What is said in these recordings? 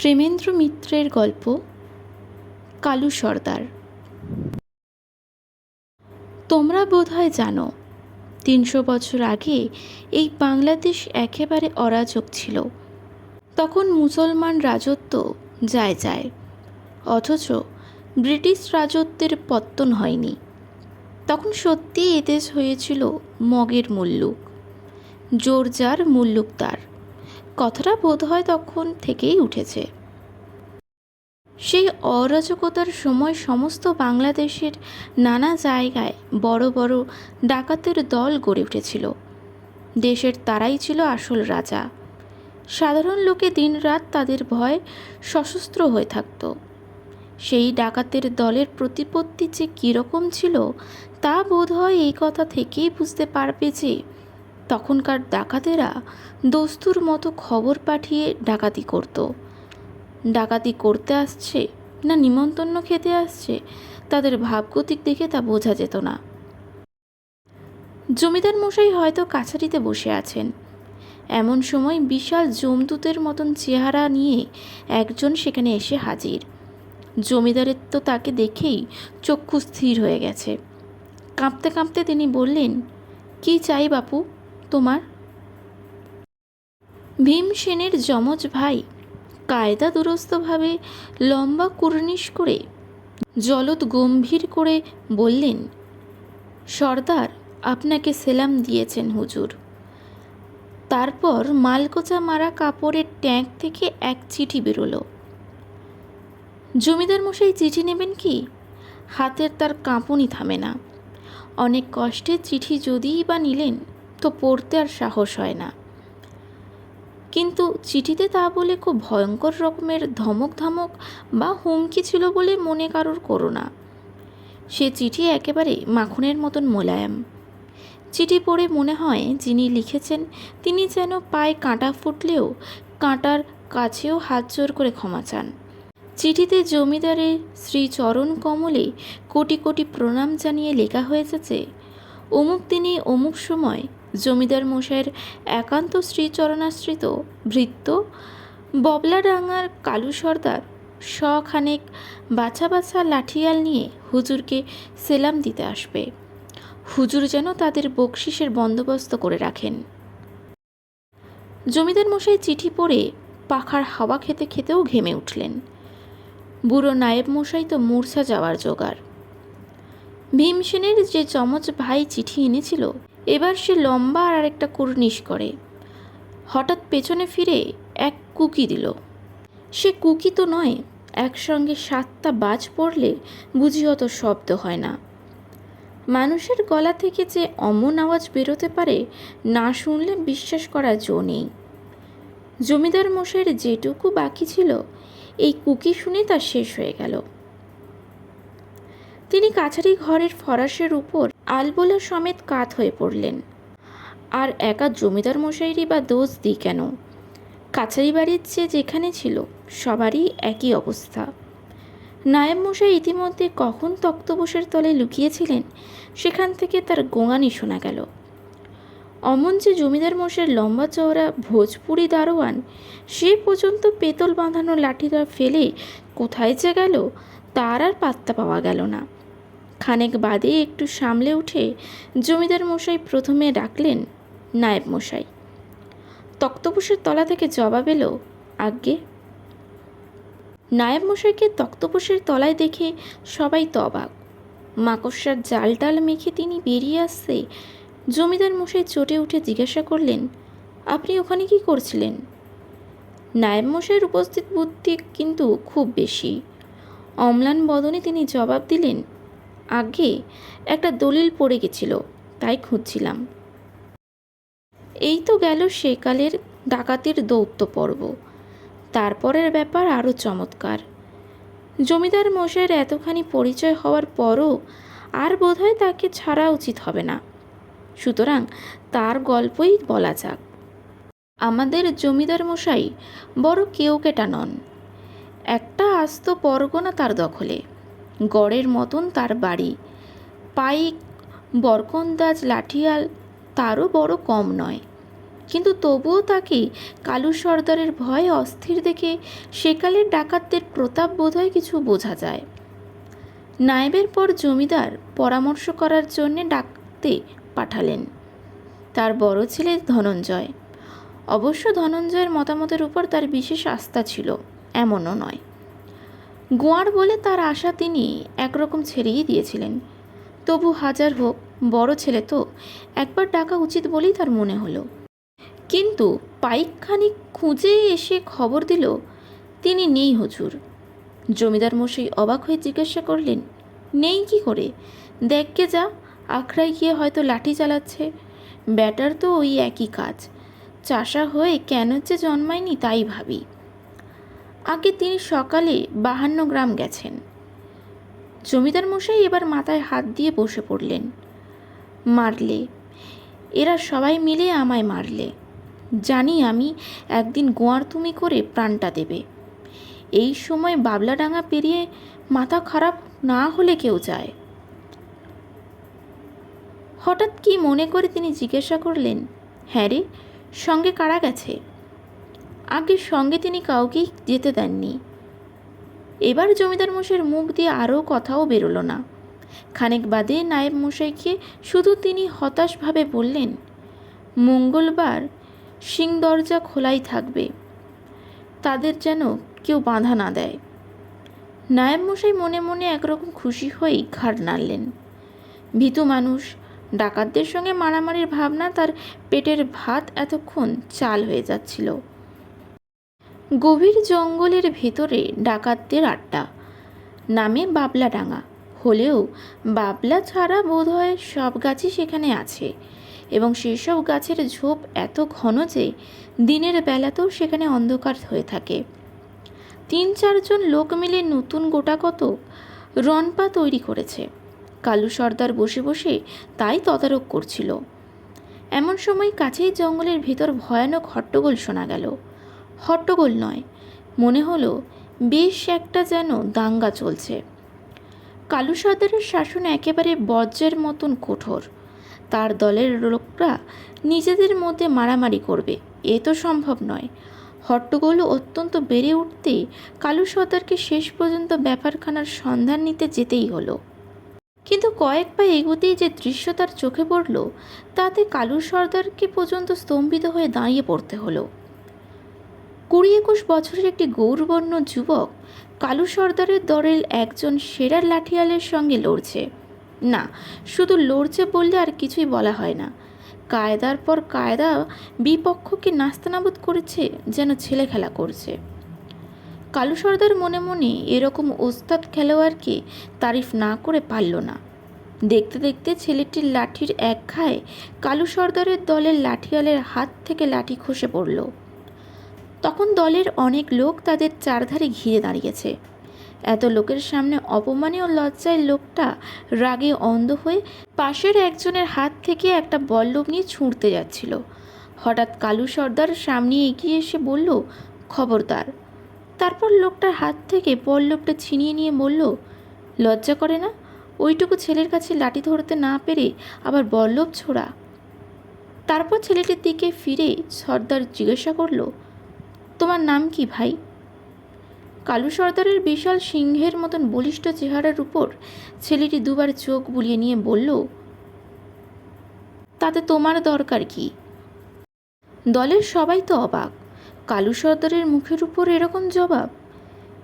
প্রেমেন্দ্র মিত্রের গল্প, কালু সর্দার। তোমরা বোধহয় জানো, তিনশো বছর আগে এই বাংলাদেশ একেবারে অরাজক ছিল। তখন মুসলমান রাজত্ব যায় যায়, অথচ ব্রিটিশ রাজত্বের পত্তন হয়নি। তখন সত্যি এদেশ হয়েছিল মগের মুল্লুক জোর যার মুল্লুক তার কথাটা বোধ হয় তখন থেকেই উঠেছে। সেই অরাজকতার সময় সমস্ত বাংলাদেশের নানা জায়গায় বড় বড় ডাকাতের দল গড়ে উঠেছিল। দেশের তারাই ছিল আসল রাজা। সাধারণ লোকে দিনরাত তাদের ভয় সশস্ত্র হয়ে থাকত। সেই ডাকাতের দলের প্রতিপত্তি যে কীরকম ছিল, তা বোধ হয় এই কথা থেকেই বুঝতে পারবে যে তখনকার ডাকাতেরা দস্তুর মতো খবর পাঠিয়ে ডাকাতি করত। ডাকাতি করতে আসছে না নিমন্ত্রণ খেতে আসছে, তাদের ভাবগতিক দেখে তা বোঝা যেত না। জমিদার মশাই হয়তো কাছারিতে বসে আছেন। এমন সময় বিশাল জমদূতের মতন চেহারা নিয়ে একজন সেখানে এসে হাজির। জমিদারের তো তাকে দেখেই চক্ষু স্থির হয়ে গেছে। কাঁপতে কাঁপতে তিনি বললেন, কি চাই বাপু? তোমার? ভীম সেনের যমজ ভাই কায়দা দুরস্তভাবে লম্বা কুর্নিশ করে জলদ গম্ভীর করে বললেন, সর্দার, আপনাকে সেলাম দিয়েছেন হুজুর। তারপর মালকোচা মারা কাপড়ের ট্যাঙ্ক থেকে এক চিঠি বেরোলো। জমিদার মশাই চিঠি নেবেন কি? হাতের তার কাঁপুনি থামে না। অনেক কষ্টে চিঠি যদিই বা নিলেন তো পড়তে আর সাহস হয় না। কিন্তু চিঠিতে তা বলে খুব ভয়ঙ্কর রকমের ধমক ধমক বা হুমকি ছিল বলে মনে কারোর করো না। সে চিঠি একেবারে মাখনের মতন মোলায়েম। চিঠি পড়ে মনে হয় যিনি লিখেছেন, তিনি যেন পায়ে কাঁটা ফুটলেও কাঁটার কাছেও হাত জোর করে ক্ষমা চান। চিঠিতে জমিদারের শ্রী চরণ কমলে কোটি কোটি প্রণাম জানিয়ে লেখা হয়েছে যে, অমুক দিনে অমুক সময় জমিদার মশাইয়ের একান্ত শ্রীচরণাশ্রিত ভৃত্য, ববলাডাঙ্গার কালু সর্দার শখানেক বাছা বাছা লাঠিয়াল নিয়ে হুজুরকে সেলাম দিতে আসবে। হুজুর যেন তাদের বকশিসের বন্দোবস্ত করে রাখেন। জমিদার মশাই চিঠি পড়ে পাখার হাওয়া খেতে খেতেও ঘেমে উঠলেন। বুড়ো নায়েব মশাই তো মূর্ছা যাওয়ার জোগাড়। ভীমসেনের যে চমচ ভাই চিঠি এনেছিল এবার সে লম্বা আর একটা কুর্নিশ করে। হঠাৎ পেছনে ফিরে এক কুকি দিল। সে কুকি তো নয়, একসঙ্গে সাতটা বাজ পড়লে বুঝি অত শব্দ হয় না। মানুষের গলা থেকে যে অমন আওয়াজ বেরোতে পারে, না শুনলে বিশ্বাস করা জো নেই। জমিদার মশাইয়ের যেটুকু বাকি ছিল, এই কুকি শুনে তা শেষ হয়ে গেল। তিনি কাছারি ঘরের ফরাসের উপর আলবোলা সমেত কাত হয়ে পড়লেন। আর একা জমিদার মশাইরি বা দোষ দিই কেন? কাছারি বাড়ির যে যেখানে ছিল, সবারই একই অবস্থা। নায়েব মশাই ইতিমধ্যে কখন তক্তবোসের তলে লুকিয়েছিলেন, সেখান থেকে তার গোঙানি শোনা গেল। অমন যে জমিদার মশাইয়ের লম্বা চওড়া ভোজপুরি দারোয়ান, সে পর্যন্ত পেতল বাঁধানো লাঠিটা ফেলে কোথায় যে গেল, তার আর পাত্তা পাওয়া গেল না। খানেক বাদে একটু সামলে উঠে জমিদার মশাই প্রথমে ডাকলেন, নায়েব মশাই। তক্তপোষের তলা থেকে জবাব এলো, আজ্ঞে। নায়েব মশাইকে তক্তপোষের তলায় দেখে সবাই তবাক মাকড়সার জাল টাল মেখে তিনি বেরিয়ে আসছে জমিদার মশাই চটে উঠে জিজ্ঞাসা করলেন, আপনি ওখানে কি করছিলেন? নায়েব মশাইয়ের উপস্থিত বুদ্ধি কিন্তু খুব বেশি। অম্লান বদনে তিনি জবাব দিলেন আগে একটা দলিল পড়ে গেছিল, তাই খুঁজছিলাম। এই তো গেল সেকালের ডাকাতের দৌত্য পর্ব। তারপরের ব্যাপার আরও চমৎকার। জমিদার মশাইয়ের এতখানি পরিচয় হওয়ার পরও আর বোধহয় তাকে ছাড়া উচিত হবে না। সুতরাং তার গল্পই বলা যাক। আমাদের জমিদার মশাই বড় কেউকেটা নন। একটা আস্ত পরগনা তার দখলে। গড়ের মতন তার বাড়ি। পাইক বরকন্দাজ লাঠিয়াল তারও বড় কম নয়। কিন্তু তবুও তাকে কালু সর্দারের ভয় অস্থির দেখে সেকালের ডাকাতদের প্রতাপ বোধহয় কিছু বোঝা যায়। নায়েবের পর জমিদার পরামর্শ করার জন্যে ডাকতে পাঠালেন। তার বড় ছেলে ধনঞ্জয়। অবশ্য ধনঞ্জয়ের মতামতের উপর তার বিশেষ আস্থা ছিল, এমনও নয়। গোয়ার বলে তার আশা তিনি একরকম ছেড়েই দিয়েছিলেন। তবু হাজার হোক, বড় ছেলে তো, একবার ডাকা উচিত বলেই তার মনে হলো। কিন্তু পাইকখানি খুঁজে এসে খবর দিল, তিনি নেই হুজুর। জমিদার মশাই অবাক হয়ে জিজ্ঞাসা করলেন, নেই কি করে? দেখকে যা, আখড়ায় গিয়ে হয়তো লাঠি চালাচ্ছে। ব্যাটার তো ওই একই কাজ। চাষা হয়ে কেন যে জন্মায়নি তাই ভাবি। আগে তিনি সকালে বাহান্ন গ্রাম গেছেন। জমিদার মশাই এবার মাথায় হাত দিয়ে বসে পড়লেন। মারলে। এরা সবাই মিলে আমায় মারলে। জানি আমি একদিন গোয়ার তুমি করে প্রাণটা দেবে। এই সময় বাবলাডাঙ্গা পেরিয়ে মাথা খারাপ না হলে কেউ যায়। হঠাৎ কি মনে করে তিনি জিজ্ঞাসা করলেন হ্যাঁ রে, সঙ্গে কারা গেছে? আগে সঙ্গে তিনি কাউকেই যেতে দেননি। এবার জমিদার মশাইয়ের মুখ দিয়ে আরও কথাও বেরোলো না। খানিক বাদে নায়েব মশাইকে শুধু তিনি হতাশভাবে বললেন, মঙ্গলবার সিং দরজা খোলাই থাকবে। তাদের যেন কেউ বাধা না দেয়। নায়েব মশাই মনে মনে একরকম খুশি হয়েই ঘাড় নাড়লেন। ভীতু মানুষ, ডাকাতদের সঙ্গে মারামারির ভাবনা তার পেটের ভাত এতক্ষণ চাল হয়ে যাচ্ছিল। গভীর জঙ্গলের ভেতরে ডাকাতদের আড্ডা। নামে বাবলাডাঙ্গা হলেও বাবলা ছাড়া বোধহয় সব গাছই সেখানে আছে এবং সেসব গাছের ঝোপ এত ঘন যে দিনের বেলাতেও সেখানে অন্ধকার হয়ে থাকে। তিন চারজন লোক মিলে নতুন গোটাকত রনপা তৈরি করেছে। কালু সর্দার বসে বসে তাই তদারক করছিল। এমন সময় কাছেই জঙ্গলের ভেতর ভয়ানক হট্টগোল শোনা গেল। হট্টগোল নয়। মনে হলো, বেশ একটা যেন দাঙ্গা চলছে। কালু সর্দারের শাসন একেবারে বজ্রের মতন কঠোর। তার দলের লোকরা নিজেদের মধ্যে মারামারি করবে, এ তো সম্ভব নয়। হট্টগোল অত্যন্ত বেড়ে উঠতে কালু সর্দারকে শেষ পর্যন্ত ব্যাপারখানার সন্ধান নিতে যেতেই হলো। কিন্তু কয়েক পা এগোতেই যে দৃশ্য তার চোখে পড়ল, তাতে কালু সর্দারকে পর্যন্ত স্তম্ভিত হয়ে দাঁড়িয়ে পড়তে হলো। কুড়ি একুশ বছরের একটি গৌরবর্ণ যুবক কালু সর্দারের দলের একজন সেরা লাঠিয়ালের সঙ্গে লড়ছে। না, শুধু লড়ছে বললে আর কিছুই বলা হয় না। কায়দার পর কায়দা বিপক্ষকে নাস্তানাবুদ করেছে, যেন ছেলে খেলা করছে। কালু সর্দার মনে মনে এরকম ওস্তাদ খেলোয়াড়কে তারিফ না করে পারল না। দেখতে দেখতে ছেলেটির লাঠির এক ঘায়ে কালু সর্দারের দলের লাঠিয়ালের হাত থেকে লাঠি খসে পড়ল। তখন দলের অনেক লোক তাদের চারধারে ঘিরে দাঁড়িয়েছে। এত লোকের সামনে অপমানে ও লজ্জায় লোকটা রাগে অন্ধ হয়ে পাশের একজনের হাত থেকে একটা বল্লভ নিয়ে ছুঁড়তে যাচ্ছিল। হঠাৎ কালু সর্দার সামনে এগিয়ে এসে বলল, খবরদার। তারপর লোকটার হাত থেকে পল্লবটা ছিনিয়ে নিয়ে বলল, লজ্জা করে না? ওইটুকু ছেলের কাছে লাঠি ধরতে না পেরে আবার বল্লভ ছোড়া? তারপর ছেলেটির দিকে ফিরে সর্দার জিজ্ঞাসা করল তোমার নাম কি ভাই? কালু সর্দারের বিশাল সিংহের মতন বলিষ্ঠ চেহারার উপর ছেলেটি দুবার চোখ বুলিয়ে নিয়ে বলল, তাতে তোমার দরকার কি? দলের সবাই তো অবাক। কালু সর্দারের মুখের উপর এরকম জবাব।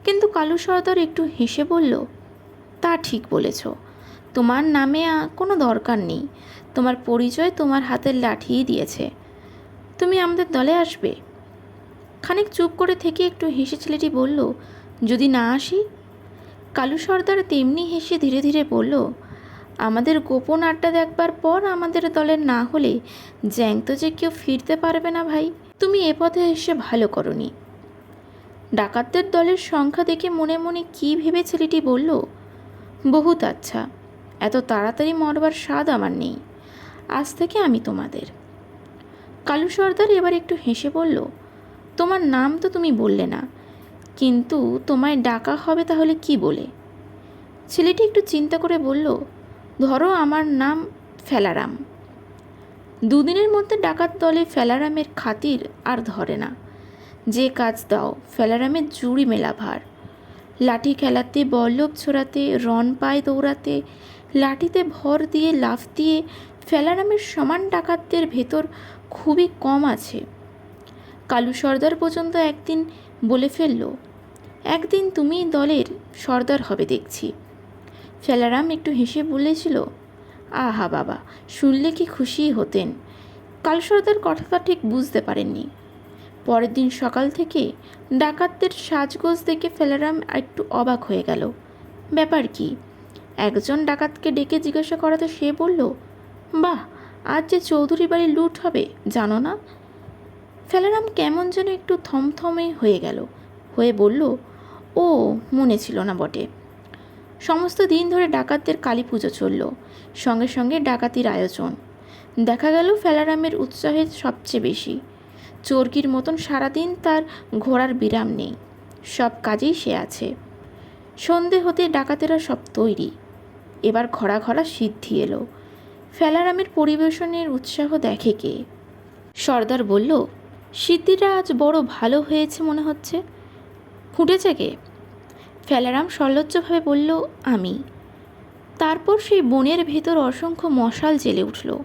কিন্তু কালু সর্দার একটু হেসে বলল, তা ঠিক বলেছ। তোমার নামে কোনো দরকার নেই। তোমার পরিচয় তোমার হাতের লাঠিই দিয়েছে। তুমি আমাদের দলে আসবে। খানিক চুপ করে থেকে একটু হেসে ছেলেটি বলল, যদি না আসি? কালু সর্দার তেমনি হেসে ধীরে ধীরে বলল, আমাদের গোপন আড্ডা দেখবার পর আমাদের দলের না হলে জ্যাংতো যে কেউ ফিরতে পারবে না ভাই। তুমি এ পথে এসে ভালো করনি। ডাকাতদের দলের সংখ্যা দেখে মনে মনে কী ভেবে ছেলেটি বলল, বহুত আচ্ছা এত তাড়াতাড়ি মরবার স্বাদ আমার নেই। আজ থেকে আমি তোমাদের। কালু সর্দার এবার একটু হেসে বলল তোমার নাম তো তুমি বললে না। কিন্তু তোমায় ডাকা হবে তাহলে কি বলে? ছেলেটি একটু চিন্তা করে বলল, ধরো আমার নাম ফেলারাম। দুদিনের মধ্যে ডাকাত দলে ফেলারামের খাতির আর ধরে না। যে কাজ দাও, ফেলারামের জুড়ি মেলা ভার। লাঠি খেলাতে বল্লভ ছোড়াতে রন পায়ে দৌড়াতে, লাঠিতে ভর দিয়ে, লাফ দিয়ে ফেলারামের সমান ডাকাতদের ভেতর খুবই কম আছে। কালু সর্দার পর্যন্ত একদিন বলে ফেলল, একদিন তুমি দলের সর্দার হবে দেখছি। ফেলারাম একটু হেসে বলেছিল, আহা বাবা, শুনলে কি খুশিই হতেন। কালু সর্দার কথাটা ঠিক বুঝতে পারেননি। পরের দিন সকাল থেকে ডাকাতদের সাজগোজ দেখে ফেলারাম একটু অবাক হয়ে গেল। ব্যাপার কি? একজন ডাকাতকে ডেকে জিজ্ঞাসা করাতে সে বলল, বাহ, আজ যে চৌধুরী বাড়ি লুট হবে, জানো না? ফেলারাম কেমন যেন একটু থমথমে হয়ে গেল। হয়ে বলল, ও, মনে ছিল না বটে। সমস্ত দিন ধরে ডাকাতদের কালী পুজো চলল, সঙ্গে সঙ্গে ডাকাতির আয়োজন। দেখা গেল ফেলারামের উৎসাহে সবচেয়ে বেশি। চর্কির মতন সারাদিন তার ঘোড়ার বিরাম নেই, সব কাজেই সে আছে। সন্ধে হতে ডাকাতেরা সব তৈরি। এবার ঘরা ঘরা সিদ্ধি এলো। ফেলারামের পরিবেশনের উৎসাহ দেখে কে? সর্দার বলল সিদ্ধিটা আজ বড় ভালো হয়েছে মনে হচ্ছে। ফুটেছে কে? ফেলারাম সলজ্জভাবে বলল, আমি। তারপর সেই বনের ভেতর অসংখ্য মশাল জ্বেলে উঠল।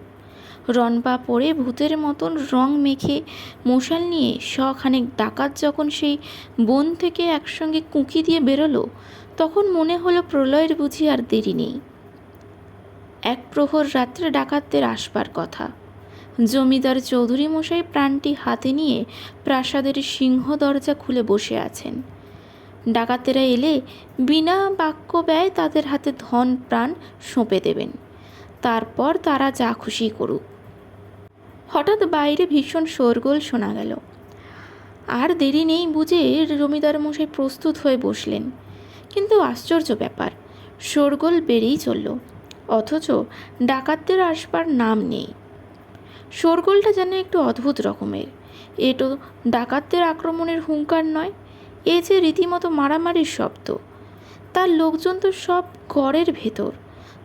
রনপা পরে ভূতের মতন রং মেখে মশাল নিয়ে শখানেক ডাকাত যখন সেই বন থেকে একসঙ্গে কুঁকি দিয়ে বেরোলো, তখন মনে হলো প্রলয়ের বুঝি আর দেরি নেই। এক প্রহর রাত্রে ডাকাতদের আসবার কথা। জমিদার চৌধুরী মশাই প্রাণটি হাতে নিয়ে প্রাসাদের সিংহ দরজা খুলে বসে আছেন। ডাকাতেরা এলে বিনা বাক্য ব্যয় তাদের হাতে ধন, প্রাণ সঁপে দেবেন। তারপর তারা যা খুশি করুক। হঠাৎ বাইরে ভীষণ শোরগোল শোনা গেল। আর দেরি নেই বুঝে জমিদার মশাই প্রস্তুত হয়ে বসলেন। কিন্তু আশ্চর্য ব্যাপার, শোরগোল বেড়েই চলল। অথচ ডাকাতদের আসবার নাম নেই। শোরগোলটা যেন একটু অদ্ভুত রকমের। এ তো ডাকাতদের আক্রমণের হুঙ্কার নয়, এ যে রীতিমতো মারামারির শব্দ। তার লোকজন তো সব ঘরের ভেতর,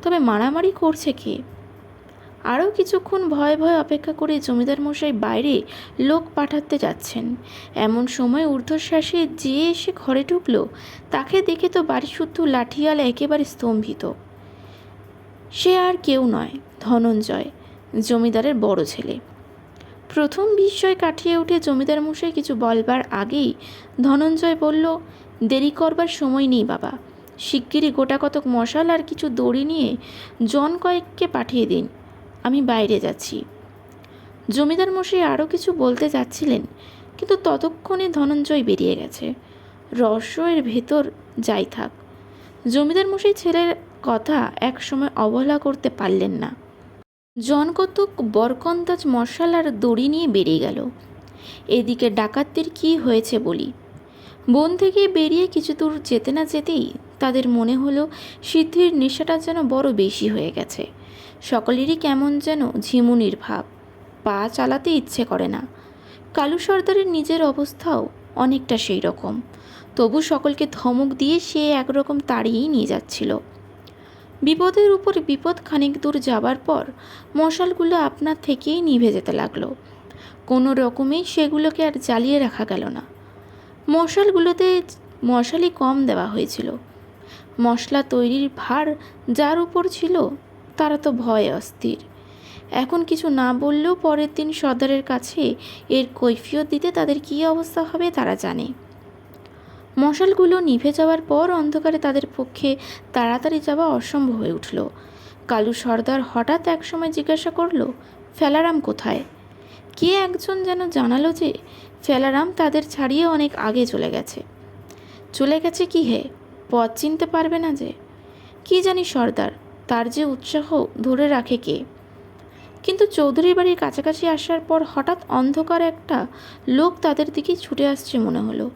তবে মারামারি করছে কে? আরও কিছুক্ষণ ভয়ে ভয়ে অপেক্ষা করে জমিদার মশাই বাইরে লোক পাঠাতে যাচ্ছেন। এমন সময় ঊর্ধ্বশ্বাসে যে এসে ঘরে ঢুকলো, তাকে দেখে তো বাড়ি শুদ্ধ লাঠিয়াল একেবারে স্তম্ভিত। সে আর কেউ নয়, ধনঞ্জয়। জমিদারের বড় ছেলে। প্রথম বিস্ময় কাটিয়ে উঠে জমিদার মশাই কিছু বলবার আগেই ধনঞ্জয় বলল, দেরি করবার সময় নেই বাবা। শিগগিরই গোটা কতক মশাল আর কিছু দড়ি নিয়ে জন কয়েককে পাঠিয়ে দিন। আমি বাইরে যাচ্ছি। জমিদার মশাই আরও কিছু বলতে যাচ্ছিলেন, কিন্তু ততক্ষণে ধনঞ্জয় বেরিয়ে গেছে। রহস্যের ভেতর যাই থাক। জমিদার মশাই ছেলের কথা একসময় অবহেলা করতে পারলেন না। জনকতক বরকন্দাজ মশাল আর দড়ি নিয়ে বেরিয়ে গেল। এদিকে ডাকাতদের কি হয়েছে বলি? বন থেকে বেরিয়ে কিছু দূর যেতে না যেতেই তাদের মনে হলো সিদ্ধির নেশাটা যেন বড় বেশি হয়ে গেছে। সকলেরই কেমন যেন ঝিমুনির ভাব, পা চালাতে ইচ্ছে করে না। কালু সর্দারের নিজের অবস্থাও অনেকটা সেই রকম তবু সকলকে ধমক দিয়ে সে একরকম তাড়িয়েই নিয়ে যাচ্ছিল। বিপদের উপর বিপদ খানিক দূর যাবার পর মশালগুলো আপনার থেকেই নিভে যেতে লাগল। কোনো রকমেই সেগুলোকে আর জ্বালিয়ে রাখা গেল না। মশালগুলোতে মশালি কম দেওয়া হয়েছিল। মশলা তৈরির ভার যার উপর ছিল, তারা তো ভয় অস্থির। এখন কিছু না বললেও পরের দিন সর্দারের কাছে এর কৈফিয়ত দিতে তাদের কী অবস্থা হবে তারা জানে। মশালগুলো নিভে যাওয়ার পর অন্ধকারে তাদের পক্ষে তাড়াতাড়ি যাওয়া অসম্ভব হয়ে উঠল। কালু সর্দার হঠাৎ একসময় জিজ্ঞাসা করল, ফেলারাম কোথায়? কে একজন যেন জানালো যে ফেলারাম তাদের ছাড়িয়ে অনেক আগে চলে গেছে। চলে গেছে কি হে? পথ চিনতে পারবে না যে। কি জানি সর্দার, তার যে উৎসাহ ধরে রাখে কে? কিন্তু চৌধুরীর বাড়ির কাছাকাছি আসার পর হঠাৎ অন্ধকার একটা লোক তাদের দিকে ছুটে আসছে মনে হলো।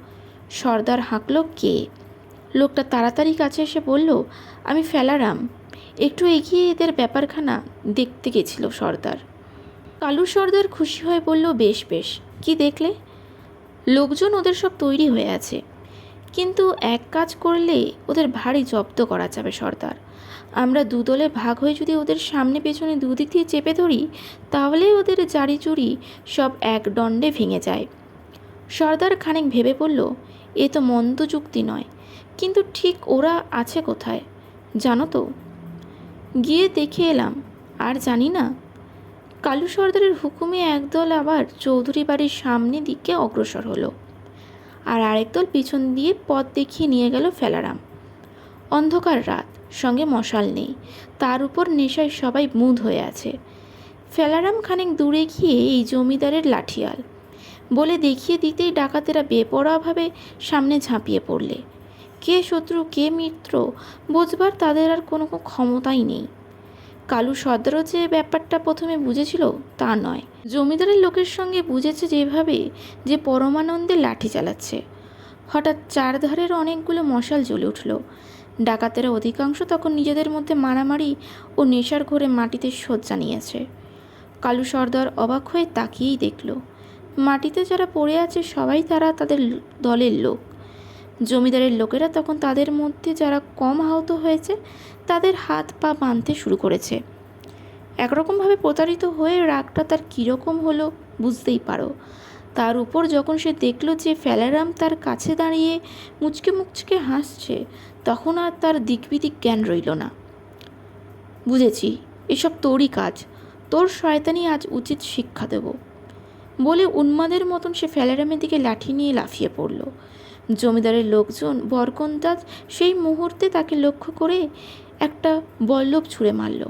সর্দার হাঁকল কে? লোকটা তাড়াতাড়ি কাছে এসে বলল, আমি ফেলারাম। একটু এগিয়ে এদের ব্যাপারখানা দেখতে গেছিল সর্দার। কালু সর্দার খুশি হয়ে বলল, বেশ বেশ। কি দেখলে? লোকজন ওদের সব তৈরি হয়ে আছে। কিন্তু এক কাজ করলে ওদের ভারী জব্দ করা যাবে সর্দার। আমরা দুদলে ভাগ হয়ে যদি ওদের সামনে পেছনে দুদিক দিয়ে চেপে ধরি, তাহলে ওদের জারি চুরি সব এক দণ্ডে ভেঙে যায়। সর্দার খানিক ভেবে বলল এ তো মন্দ যুক্তি নয়। কিন্তু ঠিক ওরা আছে কোথায়, জানো তো? গিয়ে দেখে এলাম, আর জানি না। কালু সর্দারের হুকুমে একদল আবার চৌধুরী বাড়ির সামনে দিকে অগ্রসর হলো। আর আরেক দল পিছন দিয়ে পথ দেখিয়ে নিয়ে গেল ফেলারাম। অন্ধকার রাত, সঙ্গে মশাল নেই, তার উপর নেশায় সবাই মুদ হয়ে আছে। ফেলারাম খানিক দূরে গিয়ে এই জমিদারের লাঠিয়াল। বলে দেখিয়ে দিতেই ডাকাতেরা বেপরোয়াভাবে সামনে ঝাঁপিয়ে পড়লে। কে শত্রু, কে মিত্র, বোঝবার তাদের আর কোনো ক্ষমতাই নেই। কালু সর্দারও যে ব্যাপারটা প্রথমে বুঝেছিল তা নয়। জমিদারের লোকের সঙ্গে বুঝেছে যেভাবে যে পরমানন্দে লাঠি চালাচ্ছে। হঠাৎ চারধারের অনেকগুলো মশাল জ্বলে উঠল। ডাকাতেরা অধিকাংশ তখন নিজেদের মধ্যে মারামারি ও নেশার ঘরে মাটিতে শয্যা নিয়েছে। কালু সর্দার অবাক হয়ে তাকিয়েই দেখল। মাটিতে যারা পড়ে আছে সবাই তারা তাদের দলের লোক। জমিদারের লোকেরা তখন তাদের মধ্যে যারা কম আহত হয়েছে, তাদের হাত পা বাঁধতে শুরু করেছে। একরকমভাবে প্রতারিত হয়ে রাগটা তার কীরকম হলো বুঝতেই পারো। তার উপর যখন সে দেখল যে ফেলারাম তার কাছে দাঁড়িয়ে মুচকে মুচকে হাসছে, তখন আর তার দিকবিদিক জ্ঞান রইল না। বুঝেছি, এসব তোরই কাজ। তোর শয়তানি আজ উচিত শিক্ষা দেব। বলে উন্মাদের মতন সে ফেলারামের দিকে লাঠি নিয়ে লাফিয়ে পড়ল। জমিদারের লোকজন বরকন্দাজ সেই মুহূর্তে তাকে লক্ষ্য করে একটা বল্লভ ছুঁড়ে মারল।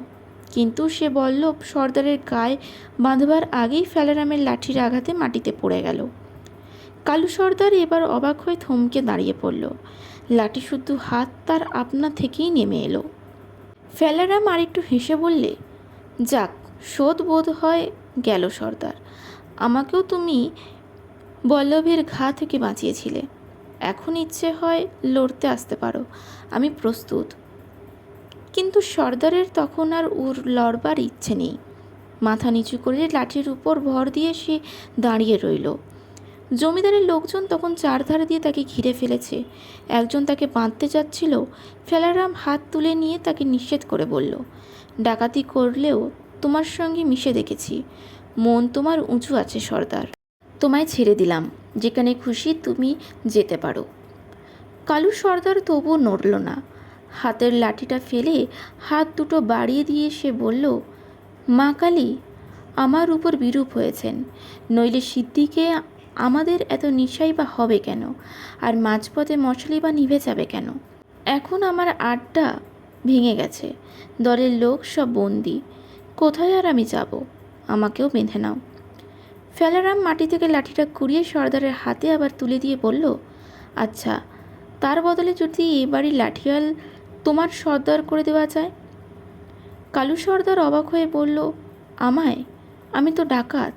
কিন্তু সে বল্লভ সর্দারের গায়ে বাঁধবার আগেই ফেলারামের লাঠির আঘাতে মাটিতে পড়ে গেল। কালু সর্দার এবার অবাক হয়ে থমকে দাঁড়িয়ে পড়ল। লাঠি শুদ্ধ হাত তার আপনা থেকেই নেমে এলো। ফেলারাম আরেকটু হেসে বললে, যাক শোধ বোধ হয় গেল সর্দার। আমাকেও তুমি বল্লভের ঘা থেকে বাঁচিয়েছিলে। এখন ইচ্ছে হয় লড়তে আসতে পারো। আমি প্রস্তুত। কিন্তু সর্দারের তখন আর ওর লড়বার ইচ্ছে নেই। মাথা নিচু করে লাঠির উপর ভর দিয়ে সে দাঁড়িয়ে রইল। জমিদারের লোকজন তখন চারধারে দিয়ে তাকে ঘিরে ফেলেছে। একজন তাকে বাঁধতে যাচ্ছিল। ফেলারাম হাত তুলে নিয়ে তাকে নিষেধ করে বলল, ডাকাতি করলেও তোমার সঙ্গে মিশে দেখেছি। মন তোমার উঁচু আছে, সর্দার। তোমায় ছেড়ে দিলাম, যেখানে খুশি তুমি যেতে পারো। কালু সর্দার তবুও নড়ল না। হাতের লাঠিটা ফেলে হাত দুটো বাড়িয়ে দিয়ে সে বলল, মা কালী, আমার উপর বিরূপ হয়েছেন। নইলে সিদ্দিকে আমাদের এত নিশাই বা হবে কেন? আর মাঝপথে মশালি বা নিভে যাবে কেন? এখন আমার আড্ডা ভেঙে গেছে। দলের লোক সব বন্দি। কোথায় আর আমি যাব? আমাকেও বেঁধে নাও। ফেলারাম মাটি থেকে লাঠিটা কুড়িয়ে সর্দারের হাতে আবার তুলে দিয়ে বলল আচ্ছা তার বদলে যদি এ বাড়ির লাঠিয়াল তোমার সর্দার করে দেওয়া যায়? কালু সর্দার অবাক হয়ে বলল, আমায়? আমি তো ডাকাত।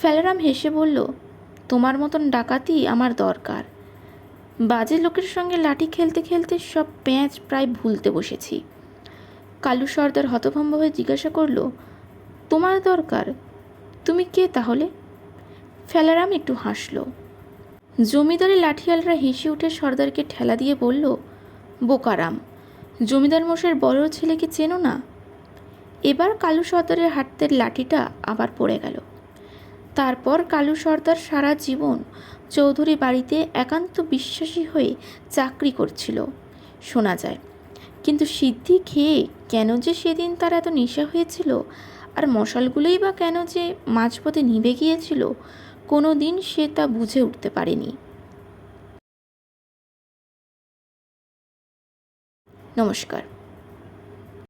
ফেলারাম হেসে বলল, তোমার মতন ডাকাতি আমার দরকার। বাজে লোকের সঙ্গে লাঠি খেলতে খেলতে সব প্যাঁচ প্রায় ভুলতে বসেছি। কালু সর্দার হতভম্ব হয়ে জিজ্ঞাসা করল তোমার দরকার। তুমি কে তাহলে? ফেলারাম একটু হাসল। জমিদারের লাঠিয়ালরা হেসে উঠে সর্দারকে ঠেলা দিয়ে বলল, বোকারাম, জমিদার মশাইয়ের বড় ছেলেকে চেনো না? এবার কালু সর্দারের হাতের লাঠিটা আবার পড়ে গেল। তারপর কালু সর্দার সারা জীবন চৌধুরী বাড়িতে একান্ত বিশ্বাসী হয়ে চাকরি করছিল, শোনা যায়। কিন্তু সিদ্ধি খেয়ে কেন যে সেদিন তার এত নেশা হয়েছিল আর মশালগুলোই বা কেন যে মাঝপথে নিভে গিয়েছিল কোনো দিন সে তা বুঝে উঠতে পারেনি। নমস্কার।